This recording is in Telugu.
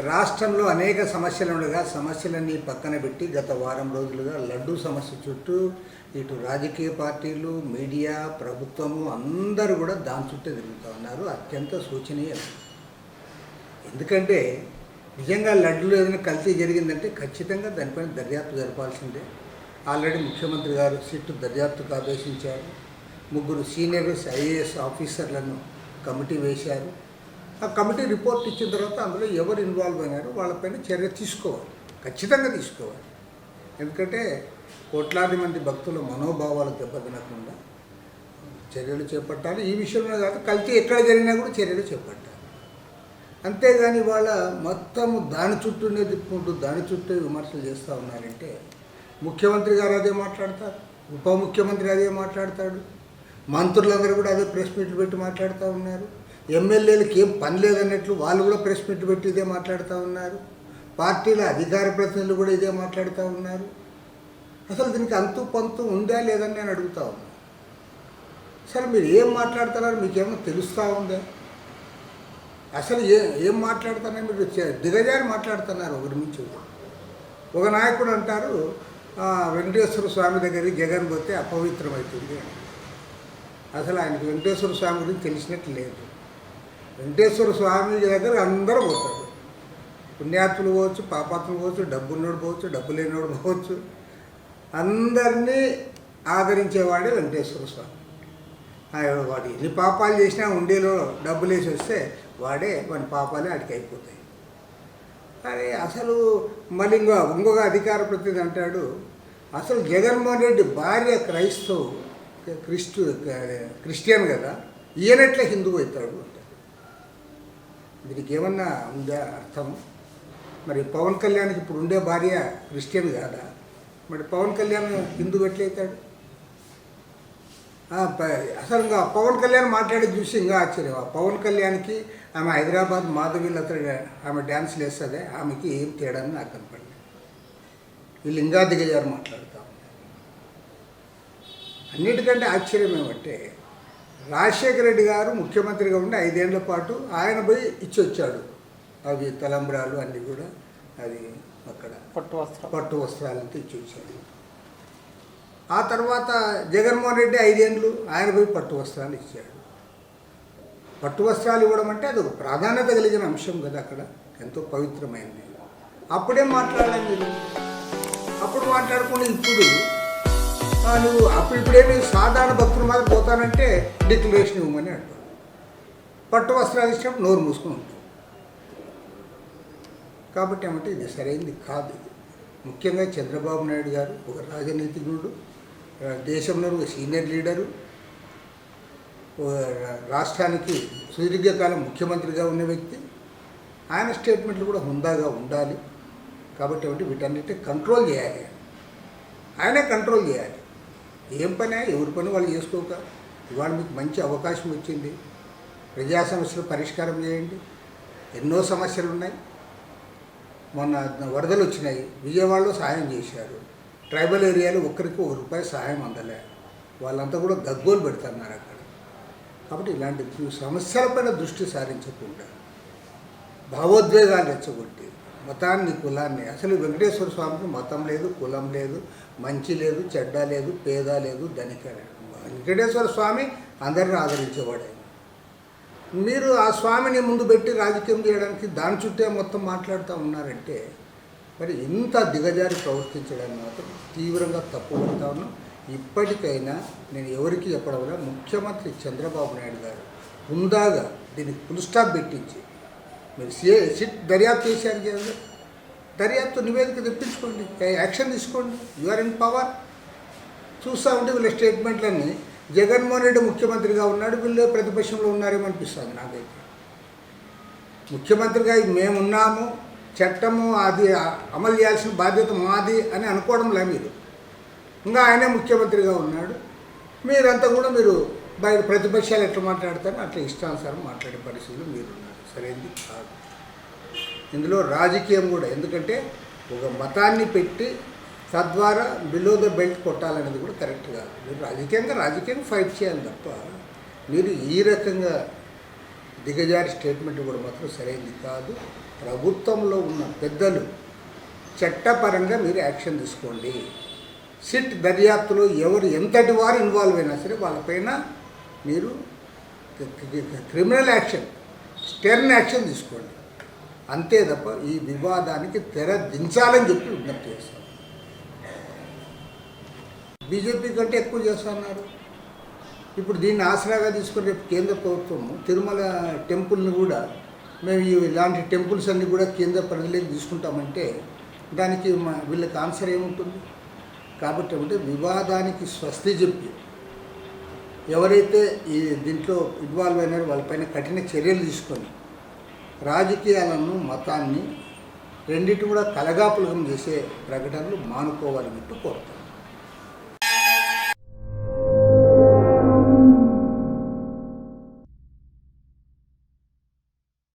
రాష్ట్రంలో అనేక సమస్యలు ఉండగా సమస్యలన్నీ పక్కన పెట్టి గత వారం రోజులుగా లడ్డూ సమస్య చుట్టూ ఇటు రాజకీయ పార్టీలు మీడియా ప్రభుత్వము అందరూ కూడా దాని చుట్టూ తిరుగుతూ ఉన్నారు. అత్యంత శోచనీయం. ఎందుకంటే నిజంగా లడ్డులో ఏదైనా కల్తీ జరిగిందంటే ఖచ్చితంగా దానిపైన దర్యాప్తు జరపాల్సిందే. ఆల్రెడీ ముఖ్యమంత్రి గారు సిట్టు దర్యాప్తుకు ఆదేశించారు. ముగ్గురు సీనియర్ ఐఏఎస్ ఆఫీసర్లను కమిటీ వేశారు. ఆ కమిటీ రిపోర్ట్ ఇచ్చిన తర్వాత అందులో ఎవరు ఇన్వాల్వ్ అయినారో వాళ్ళపైన చర్య తీసుకోవాలి. ఖచ్చితంగా తీసుకోవాలి. ఎందుకంటే కోట్లాది మంది భక్తుల మనోభావాలు దెబ్బతినకుండా చర్యలు చేపట్టాలి. ఈ విషయంలో కాదు కల్తీ ఎక్కడ జరిగినా కూడా చర్యలు చేపట్టాలి. అంతేగాని వాళ్ళ మొత్తము దాని చుట్టూనే తిప్పుకుంటూ దాని చుట్టూ విమర్శలు చేస్తూ ఉన్నారంటే ముఖ్యమంత్రి గారు అదే మాట్లాడతారు ఉప ముఖ్యమంత్రి అదే మాట్లాడతాడు మంత్రులందరూ కూడా అదే ప్రెస్ మీట్లు పెట్టి మాట్లాడుతూ ఉన్నారు. ఎమ్మెల్యేలకి ఏం పని లేదన్నట్లు వాళ్ళు కూడా ప్రెస్ మీట్ పెట్టి ఇదే మాట్లాడుతూ ఉన్నారు. పార్టీల అధికార ప్రతినిధులు కూడా ఇదే మాట్లాడుతూ ఉన్నారు. అసలు దీనికి అంతు పంతు ఉందా లేదని నేను అడుగుతా ఉన్నాను సరే మీరు ఏం మాట్లాడుతున్నారు మీకేమో తెలుస్తూ ఉందా? అసలు ఏ ఏం మాట్లాడుతున్నారు మీరు? దిగజారి మాట్లాడుతున్నారు ఒకరి నుంచి ఒక నాయకుడు అంటారు వెంకటేశ్వర స్వామి దగ్గరికి జగన్ పోతే అపవిత్రమవుతుంది. అసలు ఆయనకి వెంకటేశ్వర స్వామి గురించి తెలిసినట్టు లేదు. వెంకటేశ్వర స్వామి దగ్గర అందరూ పోతారు. పుణ్యాత్ములు పోవచ్చు పాపాత్ములు పోవచ్చు డబ్బున్నోడు పోవచ్చు డబ్బు లేనివాడు పోవచ్చు. అందరినీ ఆదరించేవాడే వెంకటేశ్వర స్వామి. ఆయన వాడు ఎన్ని పాపాలు చేసినా ఉండేలో డబ్బులు వేసి వస్తే వాడే వాడి పాపాలే ఆడికి అయిపోతాయి. అరే అసలు మళ్ళీ ఇంకో ఇంకొక అధికార ప్రతినిధి అంటాడు అసలు జగన్మోహన్ రెడ్డి భార్య క్రైస్తవు క్రిస్టు క్రిస్టియన్ కదా ఈయనట్లే హిందువు అవుతాడు దీనికి ఏమన్నా ఉందా అర్థం? మరి పవన్ కళ్యాణ్కి ఇప్పుడు ఉండే భార్య క్రిస్టియన్ కాదా? మరి పవన్ కళ్యాణ్ హిందువు ఎట్లయితాడు? అసలు ఇంకా పవన్ కళ్యాణ్ మాట్లాడి చూసి ఇంకా ఆశ్చర్యం. పవన్ కళ్యాణ్కి ఆమె హైదరాబాద్ మాధవీలతో ఆమె డ్యాన్స్లు వేస్తుంది ఆమెకి ఏం తేడా అని నాకు కనపడింది వీళ్ళు ఇంకా దిగజారు మాట్లాడుతూ అన్నిటికంటే ఆశ్చర్యం ఏమంటే రాజశేఖర రెడ్డి గారు ముఖ్యమంత్రిగా ఉండి ఐదేళ్ళ పాటు ఆయన పోయి ఇచ్చి వచ్చాడు అవి తలంబ్రాలు అన్నీ కూడా అది అక్కడ పట్టు వస్త్రం పట్టు వస్త్రాలతో ఇచ్చి వచ్చాడు ఆ తర్వాత జగన్మోహన్ రెడ్డి ఐదేండ్లు ఆయన పోయి పట్టు వస్త్రాలు ఇచ్చాడు. పట్టు వస్త్రాలు ఇవ్వడం అంటే అది ఒక ప్రాధాన్యత కలిగిన అంశం కదా అక్కడ ఎంతో పవిత్రమైనది అప్పుడేం మాట్లాడాలి మీరు అప్పుడు మాట్లాడకుండా ఇప్పుడు వాళ్ళు నువ్వు అప్పుడు ఇప్పుడేమి సాధారణ భక్తులు మాత్రం పోతానంటే డిక్లరేషన్ ఇవ్వమని అంటారు. పట్టు వస్త్రాలు ఇచ్చినప్పుడు నోరు మూసుకొని ఉంటుంది కాబట్టి ఏమంటే ఇది సరైనది కాదు. ముఖ్యంగా చంద్రబాబు నాయుడు గారు ఒక రాజనీతిజ్ఞుడు దేశంలో ఒక సీనియర్ లీడరు రాష్ట్రానికి సుదీర్ఘకాలం ముఖ్యమంత్రిగా ఉన్న వ్యక్తి. ఆయన స్టేట్మెంట్లు కూడా హుందాగా ఉండాలి. కాబట్టి ఏమంటే వీటన్నిటి కంట్రోల్ చేయాలి. ఆయనే కంట్రోల్ చేయాలి. ఏం పని? ఎవరి పని వాళ్ళు చేసుకోక? ఇవాళ మీకు మంచి అవకాశం వచ్చింది. ప్రజా సమస్యలు పరిష్కారం చేయండి. ఎన్నో సమస్యలు ఉన్నాయి. మొన్న వరదలు వచ్చినాయి. విజయవాడలో సహాయం చేశారు. ట్రైబల్ ఏరియాలో ఒక్కరికి ఒక రూపాయి సహాయం అందలే. వాళ్ళంతా కూడా గగ్గోలు పెడుతున్నారు అక్కడ. కాబట్టి ఇలాంటి సమస్యలపైన దృష్టి సారించకుండా భావోద్వేగాలు రెచ్చగొట్టి మతాన్ని కులాన్ని. అసలు వెంకటేశ్వర స్వామికి మతం లేదు కులం లేదు మంచి లేదు చెడ్డ లేదు పేద లేదు ధనిక లేదు. వెంకటేశ్వర స్వామి అందరిని ఆదరించేవాడే. మీరు ఆ స్వామిని ముందు పెట్టి రాజకీయం చేయడానికి దాని చుట్టే మొత్తం మాట్లాడుతూ ఉన్నారంటే మరి ఇంత దిగజారి ప్రవర్తించడానికి మాత్రం తీవ్రంగా తప్పుపడతా ఉన్నాం. ఇప్పటికైనా నేను ఎవరికి చెప్పడం వల్ల ముఖ్యమంత్రి చంద్రబాబు నాయుడు గారు హుందాగా దీనికి ఫుల్ స్టాప్ పెట్టించి మీరు సిట్ దర్యాప్తు చేశారు కదా. దర్యాప్తు నివేదిక తెప్పించుకోండి. యాక్షన్ తీసుకోండి. యూఆర్ ఇన్ పవర్ చూస్తూ ఉంటే వీళ్ళ స్టేట్మెంట్లన్నీ జగన్మోహన్ రెడ్డి ముఖ్యమంత్రిగా ఉన్నాడు వీళ్ళు ప్రతిపక్షంలో ఉన్నారేమో అనిపిస్తుంది నాకైతే. ముఖ్యమంత్రిగా మేమున్నాము చట్టము అది అమలు చేయాల్సిన బాధ్యత మాది అని అనుకోవడంలే మీరు. ఇంకా ఆయనే ముఖ్యమంత్రిగా ఉన్నాడు. మీరంతా కూడా మీరు బయట ప్రతిపక్షాలు ఎట్లా మాట్లాడతారో అట్లా ఇష్టానుసారం మాట్లాడే పరిస్థితులు మీరున్నారు. సరైనది కాదు. ఇందులో రాజకీయం కూడా ఎందుకంటే ఒక మతాన్ని పెట్టి తద్వారా బిలో ద బెల్ట్ కొట్టాలనేది కూడా కరెక్ట్ కాదు. మీరు రాజకీయంగా రాజకీయంగా ఫైట్ చేయాలి తప్ప మీరు ఈ రకంగా దిగజారి స్టేట్మెంట్ కూడా మాత్రం సరైనది కాదు. ప్రభుత్వంలో ఉన్న పెద్దలు చట్టపరంగా మీరు యాక్షన్ తీసుకోండి. సిట్ దర్యాప్తులో ఎవరు ఎంతటి వారు ఇన్వాల్వ్ అయినా సరే వాళ్ళపైన మీరు క్రిమినల్ యాక్షన్ స్టెర్న్ యాక్షన్ తీసుకోండి. అంతే తప్ప ఈ వివాదానికి తెర దించాలని చెప్పి విజ్ఞప్తి చేస్తాం బీజేపీ కంటే ఎక్కువ చేస్తున్నారు. ఇప్పుడు దీన్ని ఆసరాగా తీసుకుని రేపు కేంద్ర ప్రభుత్వం తిరుమల టెంపుల్ని కూడా మేము ఇలాంటి టెంపుల్స్ అన్నీ కూడా కేంద్ర పరిధిలోకి తీసుకుంటామంటే దానికి మా వీళ్ళకి ఆన్సర్ ఏముంటుంది? కాబట్టి అంటే వివాదానికి స్వస్తి చెప్పి ఎవరైతే ఈ దీంట్లో ఇన్వాల్వ్ అయినారో వాళ్ళపైన కఠిన చర్యలు తీసుకొని రాజకీయాలను మతాన్ని రెండింటి కూడా కలగాపులకం చేసే ప్రకటనలు మానుకోవాలని చెప్పి కోరుతాను